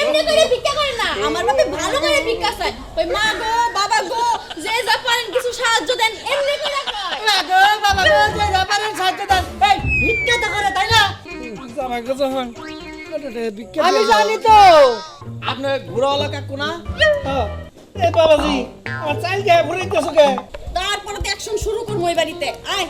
এমনি করে ভিক্ষা করে না। আমার বাপে ভালো করে ভিক্ষা চায়। ওই মা গো বাবা গো যে যা পারেন কিছু সাহায্য দেন। এমনি করে মা গো, বাবা গো, যে যা পারেন সাহায্য দেন। এই, ভিক্ষা তো করে, তাই না? জামাই গেছে হয়। ভিক্ষা আমি জানি তো। আপনার ঘোরাওয়ালা কাকু না? হ্যাঁ। এ বাবাজি আমার চাইল গে ভরে দিতেছো গে তারপরে তো অ্যাকশন শুরু করব ওই বাড়িতে। আয়।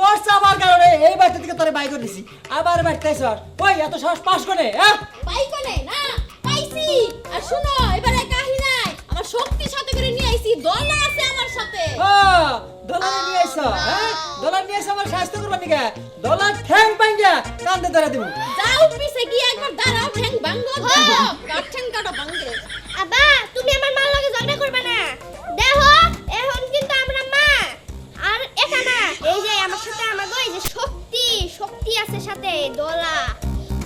তোর চাপার কারণে এই বাড়িতে থেকে তোরে বাই করে দিছি। আবার বাড়িতে আইছ ওই এত সাহস পাস করে হ্যাঁ পাই কোনে না পাইছি। আর শুনো এবারে কাহি নাই আমার শক্তি সাথে করে নিয়ে আইছি দলা আছে আমার সাথে। ও ডলার নিয়ে আইছ হ্যাঁ? ডলার নিয়ে আইছ আমার স্বাস্থ্য করবার নিকে ডলার ঠ্যাং পাইঙ্গা কান্দে ধরে দিব। যাও পিছে গিয়ে একবার দাঁড়াও ঠ্যাং ভাঙ্গো। কাট ঠ্যাং কাটো ভাঙ্গে? আবা তুমি আমার মার লগে ঝগড়া করবে না? দোলা।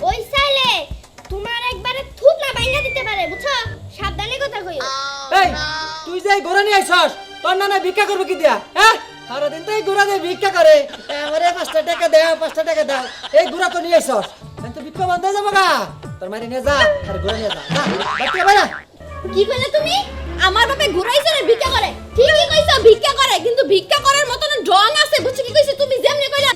ওই চাইলে তোমার একবারে থুত না বাইঙ্গা দিতে পারে বুঝছ? সাবধানে কথা কইও। এই তুই যে ঘোরা নিয়ে আইছস তোর নানা ভিক্ষা করব কি দিয়া? হ্যাঁ? সারাদিন তো এই ঘোরা দিয়ে ভিক্ষা করে। আমারে পাঁচটা টাকা দাও পাঁচটা টাকা দাও। এই ঘোরা তো নিয়ে আইছস। তো ভিক্ষা বন্ধ হয়ে যাব গা। তোর মারি নিয়ে যা আর ঘোরা নিয়ে যা। বাচ্চা বাইরা। কি কইলে তুমি? আমার বাপে ঘুরাইছে রে ভিক্ষা করে। ঠিকই কইছো ভিক্ষা করে কিন্তু ভিক্ষা করার মতন ঢং আছে বুঝছ কি কইছি? তুমি যেমনি কইলা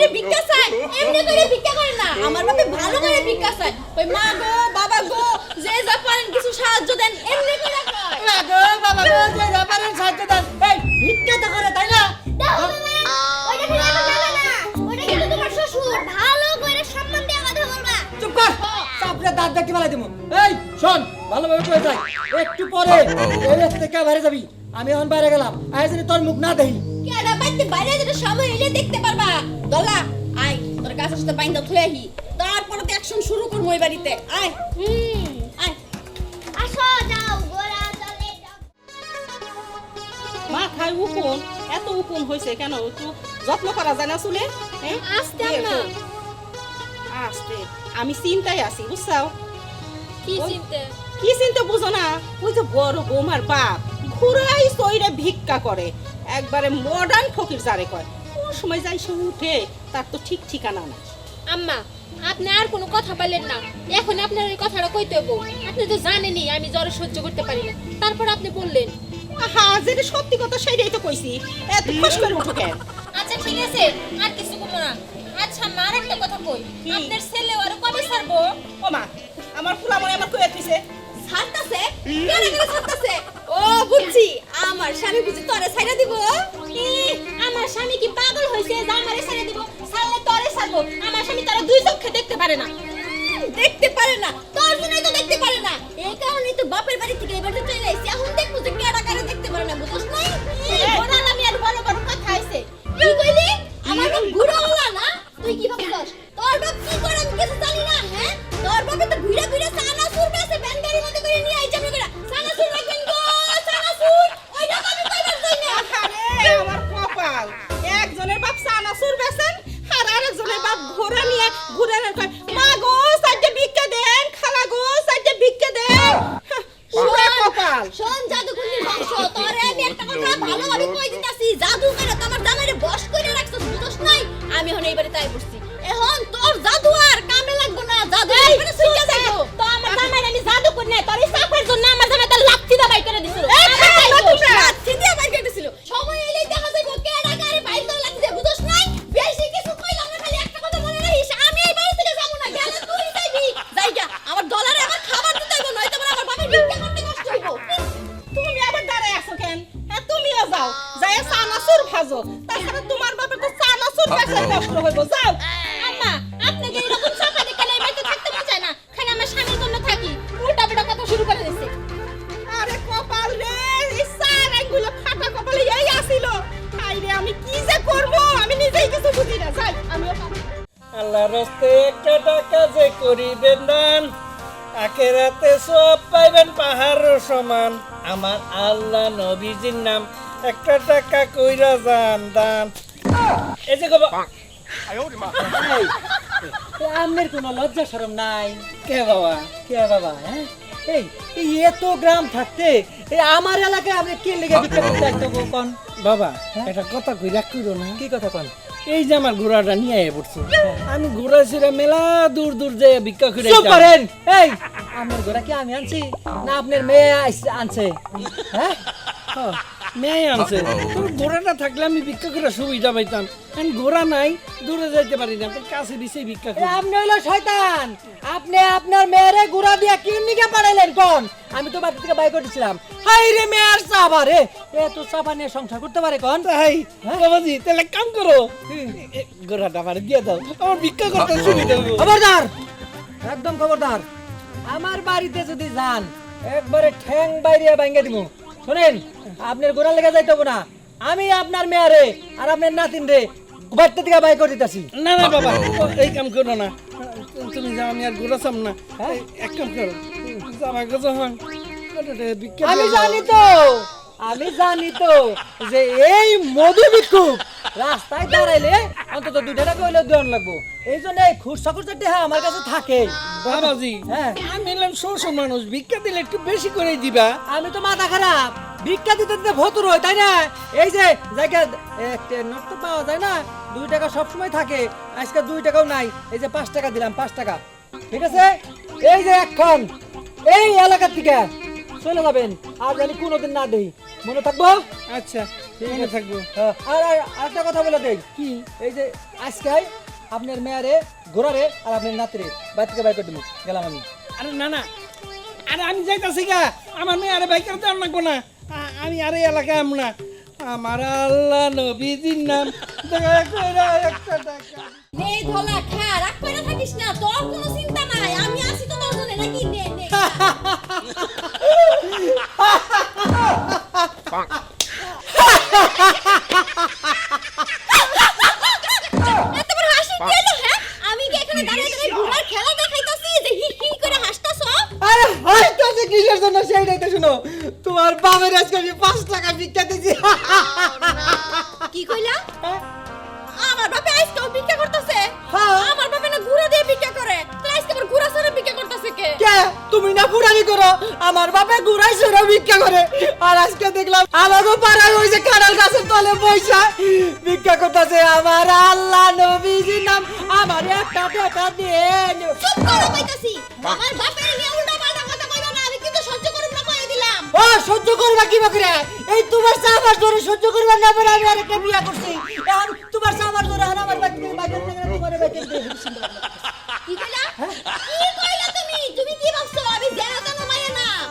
করে ভিক্ষা চায় এমনি করে ভিক্ষা করে না আমার বাপে ভালো করে ভিক্ষা চায় ওই মা গো বাবা গো যে যা পারেন কিছু সাহায্য দেন এমনি করে কয় মা গো, বাবা গো, যে যা পারেন সাহায্য দেন। এই, ভিক্ষা তো করে, তাই না? দেখো ওইটা কিন্তু আমার নানা না ওইটা কিন্তু তোমার শ্বশুর ভালো করে সম্মান দিয়ে কথা বলবা চুপ কর। চাপড়ে দাঁত দেখতে পালাই দেবো। এই, শোন, ভালোভাবে কয়ে যাই। একটু পরে থেকে বাইরে যাবি আমি এখন বাইরে গেলাম আয় জানি তোর মুখ না দেখি কেডা বাইতে বাইরে যেতে সময় এলে দেখতে পারবা। দলা আয় তোর কাছে সাথে বাইন্দা থুই আহি। তারপরে তো অ্যাকশন শুরু করব ওই বাড়িতে। আয়। হুম। আয়। আসো যাও গোরা চলে যাও। মাথায় উকুন। এত উকুন হয়েছে কেন? একটু যত্ন করা যায় না চুলে? হ্যাঁ? আস্তে আমি চিন্তায় আছি বুঝছাও? কি কি চিন্তা বুঝো না? ওই যে বড় বৌমার বাপ ঘুরাই সইরে ভিক্ষা করে। একবারে মডার্ন ফকির যারে কয়। কোন সময় যাই সে উঠে তার তো ঠিক ঠিকানা না আম্মা আপনি আর কোনো কথা বললেন না। এখন আপনার এই কথাটা কইতে হব আপনি তো জানেনই আমি জ্বর সহ্য করতে পারি না। তারপর আপনি বললেন আহা যেটা সত্যি কথা সেটাই তো কইছি। এত খুশ করে উঠো কেন? আচ্ছা ঠিক আছে। আর কিছু করব না। আচ্ছা মার একটা কথা কই। আপনার ছেলে আরও কবে ছাড়বো? ও মা আমার ফুলা মনে আমার কয়ে দিছে ছাড়তাছে? কেন কেন ছাড়তাছে? ও বুঝছি আমার স্বামী বুঝি তোরে ছাইরা দিব? আমার স্বামী কি পাগল হয়েছে যে আমারে ছেড়ে দিব? ছাড়লে তরে ছাড়বো। আমার স্বামী তারা দুই চোখে দেখতে পারে না। দেখতে পারে না। তোর জন্যই তো দেখতে পারে না। এই কারণেই তো বাপের বাড়ি থেকে এবার তো চলে আইছি। এখন দেখব যে কেডা কারে দেখতে পারে না বুঝছ নাই? বড়াল আমি আর বড় বড় কথা আইছে কি কইলি? আমার বাপ বুড়ো হলা না? তুই কি ভাবছস? তোর বাপ কি করে আমি কিছু জানি না হ্যাঁ? তোর বাপে তো ঘুরে ঘুরে ঘুরে আমি কি যে করব আমি নিজেই কিছু বুঝি না যাই আমিও আল্লাহ রস্তে একটা টাকা যে করিবেন দান আখেরাতে সব পাইবেন পাহাড় সমান আমার আল্লাহ নবীজির নাম একটা টাকা কইরা যান দান এই যে গো আমের কোনো লজ্জা শরম নাই কে বাবা কে বাবা হ্যাঁ এই এই এত গ্রাম থাকতে এই আমার এলাকায় আপনি কি লেগে দিতে আসতো কোন বাবা এটা কথা কইরা কইরো না। কি কথা কোন? এই যে আমার ঘোড়াটা নিয়ে আয় পড়ছে আমি ঘোড়া ছিল মেলা দূর দূর যে ভিক্ষা করে চুপ করেন! এই! আমার ঘোড়া কি আমি আনছি? না আপনার মেয়ে আনছে। হ্যাঁ? মেয়ে আনছে। তোর ঘোড়াটা থাকলে আমি ভিক্ষা করে সুবিধা পাইতাম। এখন ঘোড়া নাই দূরে যাইতে পারি না। কাছে দিছে ভিক্ষা করি। আপনি হইল শয়তান। আপনি আপনার মেয়েরে গুড়া দিয়া কি নিকে পাঠাইলেন কোন? আমি তো বাড়ি থেকে বাই করেছিলাম। হাই রে মেয়ের চাপা রে। এ তো চাপা নিয়ে সংসার করতে পারে কোন? তাই বাবাজি তাহলে কাম করো। ঘোড়াটা আমার দিয়ে দাও। আমার ভিক্ষা করতে সুবিধা হবে। খবরদার! একদম খবরদার। আমার বাড়িতে যদি যান একবারে ঠ্যাং বাইরে ভাঙ্গে দিব শুনেন আপনার গোড়া লেগে যাইতে না। আমি আপনার মেয়ারে আর আপনার নাতিন রে বাড়িতে থেকে বাই করে দিতেছি। না না বাবা এই কাম করো না। তুমি যাও আমি আর ঘোড়া চাম না। হ্যাঁ? এক কাম করো যাবা গো যখন আমি জানি তো আমি জানি তো যে এই মধু ভিক্ষুক রাস্তায় দাঁড়াইলে অন্তত দুইটা টাকা হইলে দেওয়ান লাগবো। এই জন্য এই খুচরা খুচরা টেহা আমার কাছে থাকে। বাবাজি হ্যাঁ। আমি এলাম শ্বশুর মানুষ ভিক্ষা দিলে একটু বেশি করে দিবা। আমি তো মাথা খারাপ। ভিক্ষা দিতে দিতে ভতুর হয় তাই না? এই যে জায়গা নোট তো পাওয়া যায় না? দুই টাকা সব সময় থাকে আজকে দুই টাকাও নাই। এই যে পাঁচ টাকা দিলাম পাঁচ টাকা। ঠিক আছে? এই যে এখন এই এলাকার থেকে চলে যাবেন। আর জানি কোনোদিন না দেই। মনে থাকব? আচ্ছা মনে থাকব। হ্যাঁ, আর আর আরেকটা কথা বলে দেই। কি? এই যে আজকে আপনার মেয়ারে ঘোরারে আর আপনার নাতিরে বাইর থেকে বাইর করে দিবো গেলাম আমি। আরে না না। আরে আমি যাইতাছি গা। আমার মেয়ে আরে বাইক করতে লাগবো না। আমি আরে এলাকায় আম না। আমার আল্লাহ নবীজির নাম। দয়া কইরা একটা টাকা নে ধলা খা রাগ করে থাকিস না তোর কোনো চিন্তা নাই। আমি আছি তো তোর জন্য নাকি? নে নে। তোমার বাবার আজকে আমি পাঁচ টাকা ভিক্ষা দিয়েছি কি কইলা? আমার বাপে ঘুরাই সেরা ভিক্ষা করে। আর আজকে দেখলাম আমাকে পাড়ায় ওই যে কাঁড়াল গাছের তলে পয়সা ভিক্ষা করতেছে আমার আল্লাহ নবীজির নাম। আমার একটা টাকা দিয়ে চুপ করো কইতাছি। আমার বাপের নিয়ে উল্টা পাল্টা কথা কইবা না আমি কিন্তু সহ্য করব না কই দিলাম। ও সহ্য করবা কি বাকরে এই তোমার সাবার ধরে সহ্য করবা না বলে আমি আরেকটা বিয়া করছি। এখন তোমার সাবার ধরে আমার কি কইলা?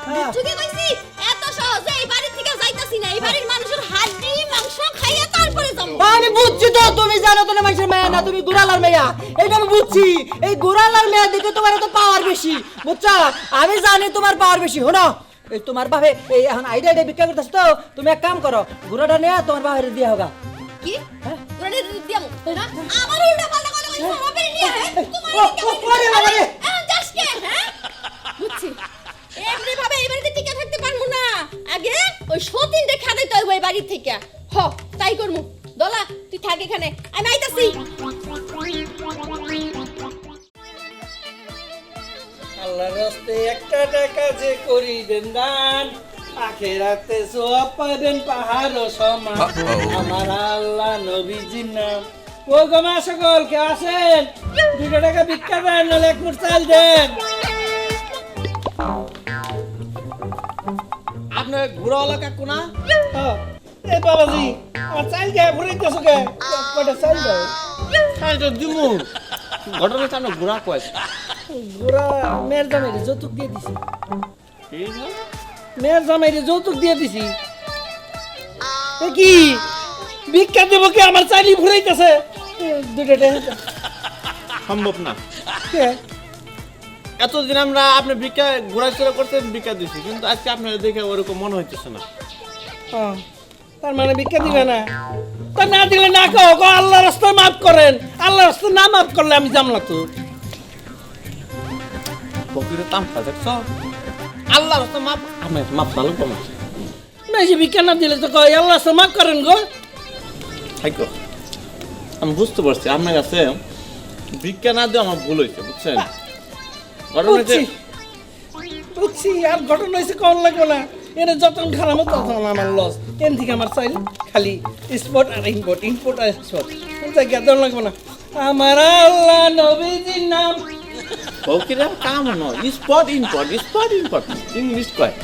না হ্যাঁ। কইছি এত সহজে এই বাড়ি থেকে যাইতাছি না এই বাড়ির মানুষের হাড্ডি মাংস খাইয়া তারপরে যাব আমি বুঝছি তো তুমি জানো তো না মানুষের মেয়ে না তুমি গুড়ালার মেয়া এটা আমি বুঝছি এই গুড়ালার মেয়া দেখে তোমার এত পাওয়ার বেশি বুঝছা আমি জানি তোমার পাওয়ার বেশি হনো এই তোমার বাপে এই এখন আইডা আইডা বিক্রি করতেছ তো তুমি এক কাম করো গুড়াটা নিয়ে তোমার বাপের দিয়ে হোগা কি তোরা নে না আমার উল্টা পাল্টা কথা কইছো বাপের নিয়ে হ্যাঁ তোমার ও, ও, বাবা রে। এখন যাস কে হ্যাঁ বুঝছি এমনি ভাবে এই বাড়িতে টিকে থাকতে পারব না। আগে ওই সতীনটা খাদে তো ওই বাড়ি থেকে। হ তাই করমু দোলা তুই থাক এখানে। আমি আইতাছি। আল্লাহর রাস্তে একটা টাকা যে করিবেন দান আখেরাতে সোয়া পাবেন পাহাড় সমান। আমার আল্লাহ নবীজির নাম। ও গোমা সকল কে আসেন দুটো টাকা ভিক্ষা দেন নাহলে এক মুঠ চাল দেন। আপনার ঘোরাওয়ালা কাকু না হ্যাঁ। এ বাবাজি আমার চাল দেয় ভরিতেছো কে? কটা চাল দাও হ্যাঁ তো দিমু। ঘটনা চানো ঘোরা কয়। গোরা মেয়ের জামাইরে যৌতুক দিয়ে দিছি। মেয়ের জামাইরে যৌতুক দিয়ে দিছি। এ কি? ভিক্ষা দেবো কি? আমার চাইলি ভুরাইতেছে দুটো সম্ভব না? এতদিন আমরা আপনি ভিক্ষা ঘোরাচড়া করতে ভিক্ষা দিছি কিন্তু আজকে আপনার দেখে ওরকম মনে হইতেছে না। ও, তার মানে ভিক্ষা দিবে না? তা না দিলে না কো কো আল্লাহ রাস্তায় মাফ করেন আল্লাহ রাস্তায় না মাফ করলে আমি জামলা তো। বকিরে তামটা দেখছ? আল্লাহ রাস্তা মাপ আমি মাপ চালু কম না যে ভিক্ষা না দিলে তো কয় আল্লাহ রাস্তায় মাফ করেন গো। থাকো আমি বুঝতে পারছি আপনার কাছে ভিক্ষা না দিয়ে আমার ভুল হয়েছে বুঝছেন? ঘটনা হচ্ছে বুঝছি। আর ঘটনা হয়েছে কম লাগবে না। এটা যতন খারাপ তখন আমার লস এন থেকে আমার চাইল খালি স্পট আর ইম্পোর্ট ইম্পোর্ট আর স্পট দেওয়া লাগবে না। আমার আল্লাহ নবীজির নাম। বকিরে কাম নয়। Spot input spot input English কয়?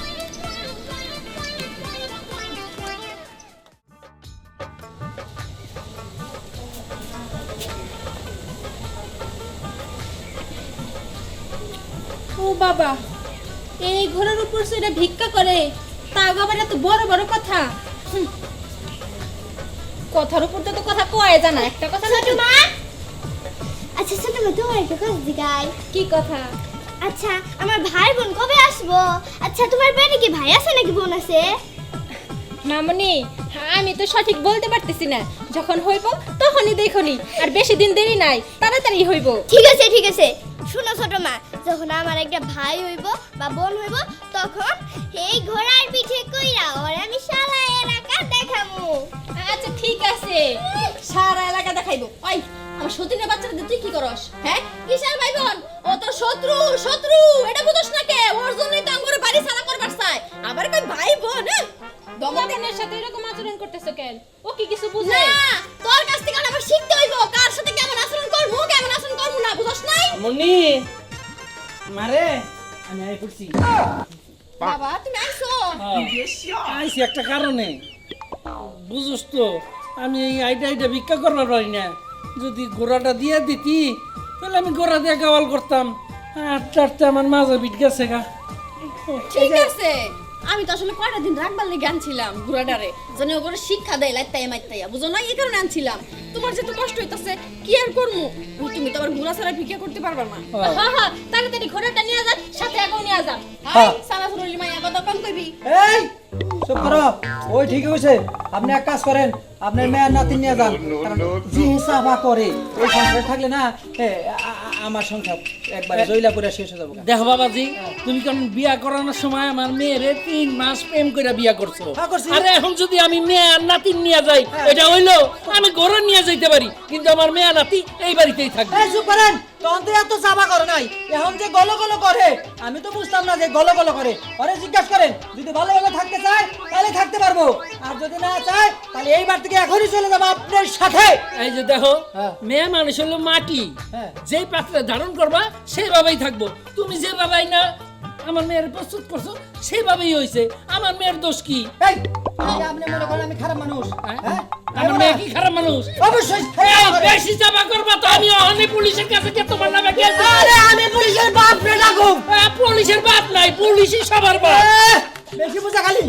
ঘোড়ার ভিক্ষা করে তা আবার এত বড় বড় কথা। কথার উপর তো তো কথা কয় জানা একটা কথা না মা আচ্ছা ছোট মা তোমার একটা কথা জিগাই। কি কথা? আচ্ছা আমার ভাই বোন কবে আসব? আচ্ছা তোমার পেটে কি ভাই আছে নাকি বোন আছে? মামনি আমি তো সঠিক বলতে পারতেছি না। যখন হইব তখনই দেখনি আর বেশি দিন দেরি নাই তাড়াতাড়ি হইব। ঠিক আছে ঠিক আছে। শুনো ছোট মা যখন আমার একটা ভাই হইব বা বোন হইব তখন এই ঘোড়ার পিঠে কইরা ওরে আমি শালা এলাকা দেখামু আচ্ছা ঠিক আছে। সারা এলাকা দেখাইবো। ওই আমার সতীনের বাচ্চাটা তুই কি করস হ্যাঁ? কিসের ভাই বোন ও তো শত্রু শত্রু! এটা বুঝছ না কে? ওর জন্যই তো আমার বাড়ি সারা করবার চাই আবার কই ভাই বোন হ্যাঁ সাথে এরকম আচরণ করতেছো কেন? ও কি কিছু বুঝে? না বাবা তুমি আইছো আইসি একটা কারণে। বুঝুস তো আমি এই আইটা আইটা ভিক্ষা করবার পারি না। যদি ঘোড়াটা দিয়ে দিতি তাহলে আমি ঘোড়া দিয়ে গাওয়াল করতাম। আটটা আটটা আমার মাঝে বিট গেছে গা। ঠিক আছে। আমি তো আসলে কয়টা দিন রাখবার লেগে আনছিলাম ঘোড়াটারে যেন ওগুলো শিক্ষা দেয় লাইতাই মাইতাইয়া। বুঝো না এই কারণে আনছিলাম। তোমার যে তো কষ্ট হইতাছে কি আর করমু? তুমি তো আবার ঘোড়া ছাড়া ভিক্ষা করতে পারবা না। হ্যাঁ। হ্যাঁ তাড়াতাড়ি ঘোড়াটা নিয়ে যা সাথে আগাও নিয়ে যা হ্যাঁ। সারা সুরলি মাইয়া কথা কম কইবি? এই! চুপ করো। ওই ঠিকই হয়েছে আপনি এক কাজ করেন আপনার মেয়ের নাতি নিয়ে যান। কারণ যে হিসাবা করে এই সংসারে থাকলে না এ, আ- আ- আমার সংসার একবারে জইলা করে শেষ হয়ে যাব দেখো বাবাজি তুমি কেমন বিয়া করানোর সময় আমার মেয়েরে তিন মাস প্রেম করে বিয়া করছ। হ্যাঁ, করছি। আরে এখন যদি আমি মেয়ে আর নাতিন নিয়ে যাই এটা হইল আমি ঘরে নিয়ে যাইতে পারি কিন্তু আমার মেয়ে নাতি এই বাড়িতেই থাকবে। এই চুপ করেন। তখন তো এত চাপা করে নাই। এখন যে গলো গলো করে আমি তো বুঝতাম না যে গলো গলো করে। পরে জিজ্ঞাসা করেন যদি ভালো ভালো থাকতে চায় তাহলে থাকতে পারব। আর যদি না চায় তাহলে এইবার থেকে এখনই চলে যাব আপনার সাথে। এই যে দেখো হ্যাঁ। মেয়ে মানুষ হলো মাটি। যে যেই পাত্রে ধারণ করবা সেভাবেই থাকব। তুমি যেভাবেই না আমার মেয়ের প্রস্তুত করছ সেইভাবেই হয়েছে আমার মেয়ের দোষ কি? এই এই আপনি মনে করেন আমি খারাপ মানুষ হ্যাঁ? আমার মেয়ে কি খারাপ মানুষ? অবশ্যই এই, বেশি চাপা করবা তো আমি অহনি পুলিশের কাছে গিয়ে তোমার নামে কেস আরে আমি পুলিশের বাপ রে পুলিশের বাপ নাই পুলিশই সবার বাপ। এ, বেশি বুঝা খালি।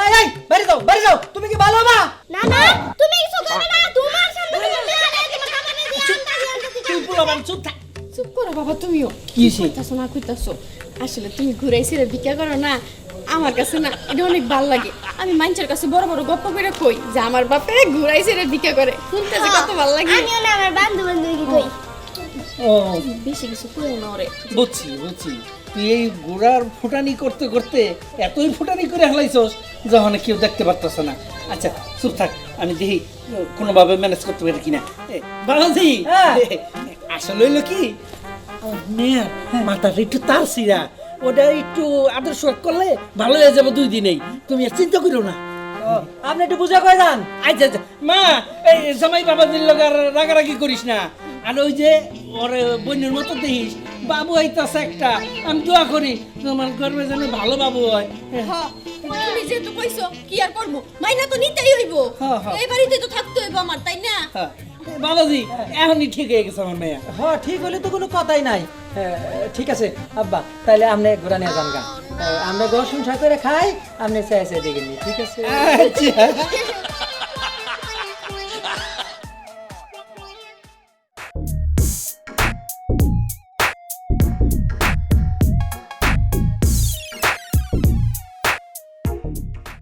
এই এই বাড়ি যাও তুমি কি ভালো মা? না না তুমি কিছু করবে না। তোমার সামনে তুমি তোমার কামানে দিয়ে আন্দাজি আন্দাজি তুই পোলাবান চুপ থাক। চুপ করো বাবা তুমিও। কি হইছে? কইতাছো না কইতাছো? আসলে তুমি ঘুরাইছি রে ভিক্ষা করো না আমার কাছে না এটা অনেক ভালো লাগে। আমি মানুষের কাছে বড় বড় গপ্প করে কই যে আমার বাপে ঘুরাইছে রে ভিক্ষা করে। শুনতে যে কত ভালো লাগে। আমিও না আমার বান্ধব বান্ধবীকে কই। ও বেশি কিছু কইও না ওরে। বুঝছি বুঝছি। তুই এই গোড়ার ফুটানি করতে করতে এতই ফুটানি করে হেলাইছস যখন কেউ দেখতে পারতেছ না। আচ্ছা চুপ থাক আমি দেখি কোনোভাবে ম্যানেজ করতে পারি কিনা। বাবাজি হ্যাঁ। আসলে হইল কি? মাথাটা একটু তার সিরা ওটা একটু আদর্শ করলে ভালো হয়ে দুই দিনেই। তুমি চিন্তা করো না। আপনি একটু বুঝা কয়ে যান। আচ্ছা আচ্ছা। মা এই জামাই লোক আর রাগারাগি করিস না। আর ওই যে ওর বোনের মতো দেখিস বাবু হইতাছে একটা। আমি দোয়া করি তোমার গর্বে যেন ভালো বাবু হয়। হ্যাঁ, তুমি যেহেতু কইছো কি আর করব? মাইনা তো নিতেই হইব। হ্যাঁ, হ্যাঁ। এই বাড়িতে তো থাকতে হইব আমার তাই না? হ্যাঁ। বাবাজি এখনই ঠিক হয়ে গেছে আমার মেয়া। হ্যাঁ ঠিক হলে তো কোনো কথাই নাই। হ্যাঁ, ঠিক আছে আব্বা তাহলে আপনি ঘোরা নিয়ে যান গা। আমরা ঘর সংসার করে খাই আপনি চাই চাই দেখে ঠিক আছে? আচ্ছা।